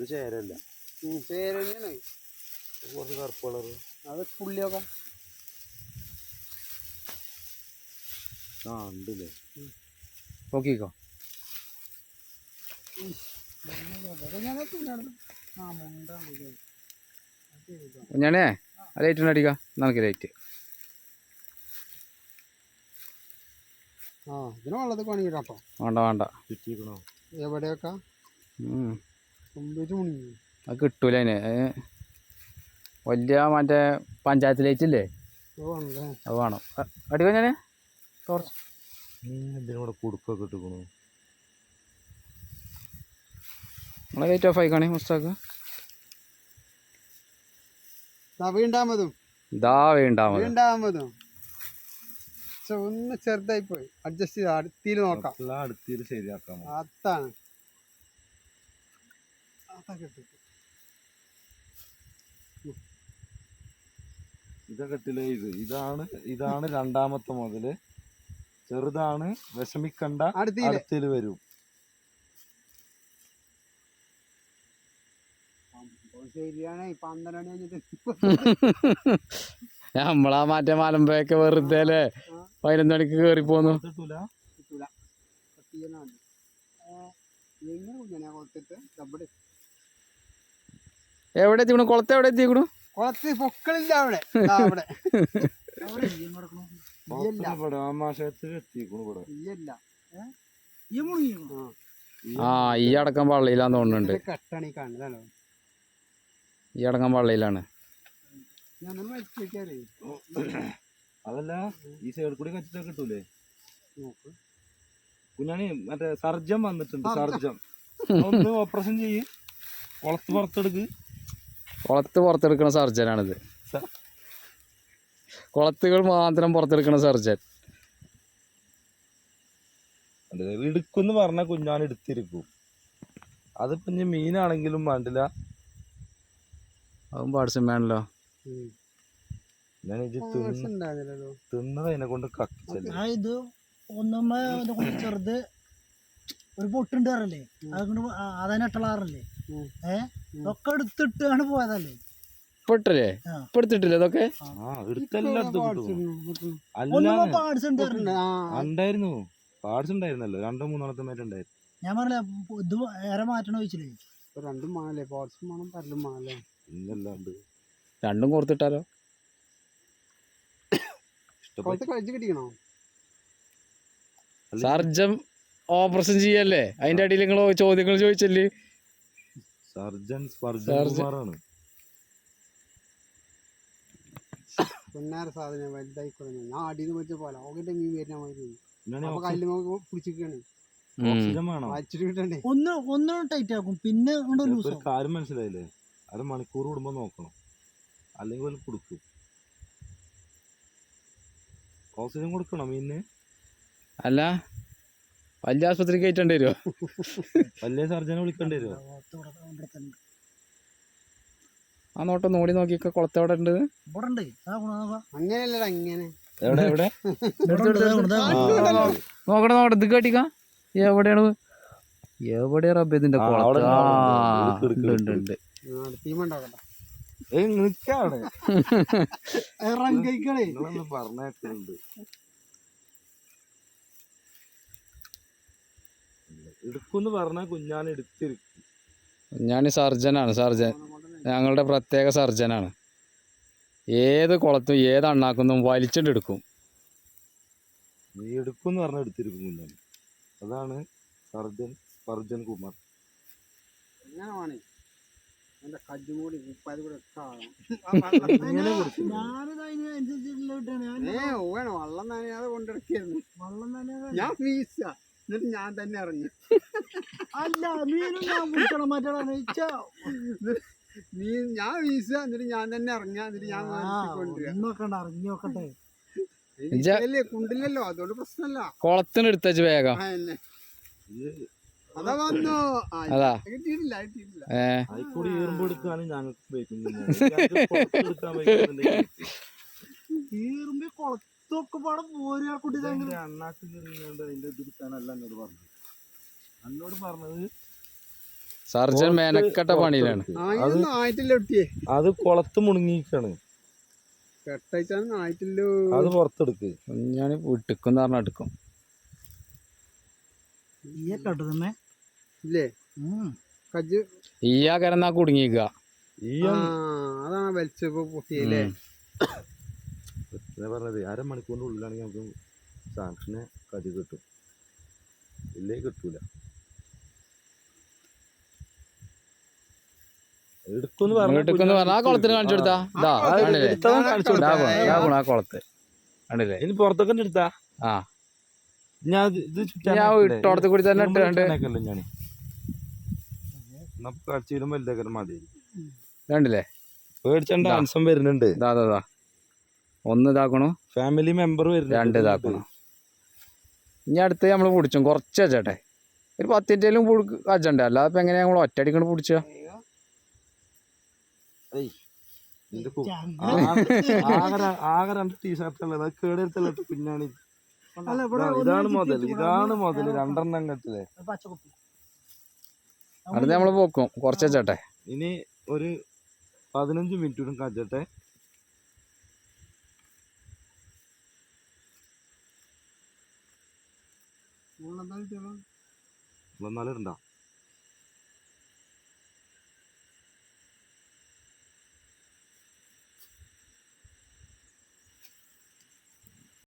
ഇത് ചേരല്ല. തന്നെയാണ് കുറച്ച് കറുപ്പ് കളർ. അത് പുള്ളിയൊക്കെ ആ ഉണ്ടല്ലേ. നോക്കിക്കോ. ഞാനേ ആ ലൈറ്റ് അടിക്കാം. നമുക്ക് ലൈറ്റ് ആ ഇതിന് വെള്ളത്തിൽ പണി കേട്ടോ. വേണ്ട വേണ്ട. എവിടെയൊക്കെ? അത് കിട്ടൂല അതിന്. അത് വലിയ മറ്റേ പഞ്ചായത്ത് ലൈറ്റ് ഇല്ലേ ഉണ്ടേ അത് വേണം. അ- അടിക്കോ ഞാൻ ടോർച്ച്. ഇതിനൂടെ കുടുക്കൊക്കെ ഇട്ടിക്കണു നമ്മളെ ലൈറ്റ് ഓഫ് ആയിക്കാണേ മുസ്താക്ക് വീണ്ടാമതും ഇതാ വേണ്ടാമത് വീണ്ടാമതും പക്ഷെ ഒന്ന് ചെറുതായി പോയി. അഡ്ജസ്റ്റ് ചെയ്ത് അടുത്തിൽ നോക്കാം. അടുത്തിൽ ശരിയാക്കാം അതാണ്. ഇതൊക്കെ ഇട്ടില്ലേ ഇത്. ഇതാണ് ഇതാണ് രണ്ടാമത്തെ മുതൽ. ചെറുതാണ് വിഷമിക്കണ്ട അടുത്തിൽ വരും. നമ്മളാ മാറ്റ മലമ്പയൊക്കെ വെറുതെ അല്ലേ? പതിനൊന്ന് മണിക്ക് കേറി പോന്നു. കിട്ടൂല കിട്ടൂല കത്തിയെന്നാണ് എങ്ങനെ കുഞ്ഞാ കൊടുത്തിട്ട് ഡബിൾ എവിടെ എത്തിക്കണു? കുളത്ത് എവിടെ എത്തിക്കണു? കുളത്ത് പൊക്കളില്ല അവിടെ. ആ. ഈ അടക്കം പള്ളിയിലാന്ന് തോന്നുന്നുണ്ട്. ഈ അടക്കം പള്ളിയിലാണ്. അതല്ല ഈ സൈഡിൽ കൂടി കച്ചിട്ടൊക്കെ കിട്ടൂലേ? കുഞ്ഞാണി മറ്റേ സർജം വന്നിട്ടുണ്ട് സർജം. ഒന്ന് ഓപ്പറേഷൻ ചെയ്യ്. കുളത്ത് പുറത്തെടുക്ക്. കുളത്ത് പുറത്തെടുക്കുന്ന സർജനാണിത് കുളത്തുകൾ മാത്രം പുറത്തെടുക്കുന്ന സർജൻ എടുക്കുന്നു പറഞ്ഞ കുഞ്ഞാൻ എടുത്തിരിക്കും. അതിപ്പോ ഇനി മീനാണെങ്കിലും വേണ്ടില്ല. അതും പാടസം വേണല്ലോ തിന്നത് അതിനെ കൊണ്ട് ഒന്നുമ്മ ചെറുത് ഒരു പൊട്ടുണ്ട് പറയല്ലേ അതുകൊണ്ട് അതന്നെ ഇട്ടളാറല്ലേ ഉം. ഇതൊക്കെ എടുത്തിട്ടാണ് പോയതല്ലേ? പെട്ടല്ലേ? എടുത്തിട്ടില്ലേ ഇതൊക്കെ? ഉണ്ടായിരുന്നു. പാർട്സ് ഉണ്ടായിരുന്നല്ലോ. രണ്ടോ മൂന്നാമത്തെ മേറ്റ് ഉണ്ടായിരുന്നു. ഞാൻ പറഞ്ഞ ഇത് ഏറെ മാറ്റണ ചോദിച്ചില്ലേ? രണ്ടും മാലേ പാർട്സും വേണം പല്ലും മാലേ ഇന്നല്ലാണ്ട് രണ്ടും കൊടുത്തിട്ടാലോ സർജം ഓപ്പറേഷൻ ചെയ്യല്ലേ? അതിന്റെ അടിയിൽ നിങ്ങൾ ചോദ്യങ്ങൾ ചോദിച്ചല്ലേ? സർജൻ സ്പർജൻ പൊന്നാര സാധനം വലുതായി കൊടുക്കുന്നു ഞാൻ അടിയിൽ വെച്ച പോലെ ഓകിന്റെ മീൻ വരുന്ന മാതിരി. കുഞ്ഞാണി കല്ല് നോക്കി പിടിച്ചിരിക്കാണ് ഒന്ന് ഒന്ന് ടൈറ്റ് ആക്കും. പിന്നെ കാര്യം മനസ്സിലായില്ലേ? അര മണിക്കൂർ കൂടുമ്പോ നോക്കണം. അല്ലെങ്കിൽ വല്ല കൊടുക്കും. ഓക്സിജൻ കൊടുക്കണം മീനിന്? അല്ല. വലിയ ആശുപത്രി കയറ്റേണ്ടി വരുമോ വലിയ സർജനെ വിളിക്കേണ്ടി വരുമോ ആ നോട്ടം നോടി നോക്കിയൊക്കെ കുളത്ത് എവിടെ ഉണ്ട്. അങ്ങനെയല്ലടാ ഇങ്ങനെ. എവിടെ എവിടെ? നോക്കട്ടെ നോക്കട്ടെ ഇത് കേട്ടിക്കാ. എവിടെയാണ്? എവിടെയാ റബ്ബ് ഇതിന്റെ ആ, കുളത്ത്? അവിടെ ആ ഉണ്ട്, ഉണ്ട്, ഉണ്ട് ഉണ്ട് ഉണ്ട് എടുക്കുന്ന് പറഞ്ഞാൽ കുഞ്ഞാൻ എടുത്തിരിക്കും. ഞാൻ സർജനാണ് സർജൻ. ഞങ്ങളുടെ പ്രത്യേക സർജനാണ്. ഏത് കുളത്തും ഏത് അണ്ണാക്കുന്നതും വലിച്ചിട്ട് എടുക്കും. നീ എടുക്കുന്ന് പറഞ്ഞാൽ എടുത്തിരിക്കും കുഞ്ഞാൻ. അതാണ് സർജൻ സർജൻ കുമാർ. എന്റെ കജ്ജും കൂടി ഉപ്പാതി ഏ ഓണം വള്ളം നനയാതെ കൊണ്ടിടക്കായിരുന്നു വള്ളം ഞാൻ വീശ എന്നിട്ട് ഞാൻ തന്നെ ഇറങ്ങി. അല്ല മീനും ഞാൻ പിടിക്കണം മറ്റേ നീ ഞാൻ വീശുക എന്നിട്ട് ഞാൻ തന്നെ ഇറങ്ങുക എന്നിട്ട് ഞാൻ നോക്കണ്ട അറിഞ്ഞു നോക്കട്ടെ. കുണ്ടില്ലല്ലോ അതുകൊണ്ട് പ്രശ്നമല്ല കുളത്തിന് എടുത്തച്ച് വേഗം. അതാ വന്നു. ആ, അതാ. കിട്ടിയിട്ടില്ല കിട്ടിയിട്ടില്ല. ഏ. ആയിക്കൂടി ഈറുമ്പ് എടുക്കാനും ഞങ്ങൾക്ക് പറ്റുന്നുണ്ടെങ്കിൽ ഈറുമ്പി കുളത്തൊക്കെ പാടെ പോരുക കുട്ടി ഇതെന്റെ അണ്ണാക്ക് കയറിയുകൊണ്ട് അതിന്റെ ഇത് എടുക്കാനല്ല എന്നോട് പറഞ്ഞത്. സർജൻ മേനക്കെട്ട പണിയിലാണ്. ആയിട്ടില്ല അത് കുളത്ത് മുണുങ്ങിക്കാണ്. ആയിട്ടില്ലോ. അത് പുറത്തെടുക്ക്. ഞാൻ വിട്ടിക്കും പറഞ്ഞ എടുക്കും. ഈ കട്ടതമ്മേ ഇല്ലേ? കജ്ജ്. ഈ കരന്നാ കുടുങ്ങിക്കുക അതാണ് വലിച്ചപ്പോ പൊട്ടിയല്ലേ? ഞാൻ പറഞ്ഞത് അരമണിക്കൂറിന്റെ ഉള്ളിലാണെങ്കിൽ നമുക്ക് സാങ്ഷന് കതി കിട്ടും. ഇല്ലേ കിട്ടൂല. എടുക്കുന്ന് പറഞ്ഞാ ഇനി പുറത്തൊക്കെ എടുത്താ. ഞാൻ ഇത് ഞാൻ ഇട്ടോടത്ത് കൂടി തന്നെ ഇട്ടാണ്ട് കാഴ്ചയിലും വലുതാക്കാൻ മതി പേടിച്ചണ്ട. വരുന്നുണ്ട്. ദാ ദാ ഒന്ന് ഇതാക്കണു ഫാമിലി മെമ്പർ വരുന്നുണ്ട്. രണ്ട് ഇതാക്കണം ഇനി അടുത്ത് നമ്മൾ പിടിച്ചും. കുറച്ച് വെച്ചട്ടെ. ഒരു പത്തിന്റെലും കജ്ജണ്ടേ അല്ലാതെ ഇപ്പം എങ്ങനെയാ നമ്മൾ ഒറ്റയടിക്കൊണ്ട് പിടിച്ച? ആകെ- രണ്ട് കേടെടുത്തല്ലോ പിന്നാണ് ഇതാണ് മുതൽ ഇതാണ് മുതൽ രണ്ടെണ്ണം കെട്ടില്ലേ അടുത്ത് നമ്മൾ പോക്കും. കുറച്ച് വെച്ചട്ടെ. ഇനി ഒരു പതിനഞ്ച് മിനിറ്റ് കൂടെ കച്ചട്ടെ എന്നാലും ഉണ്ടാ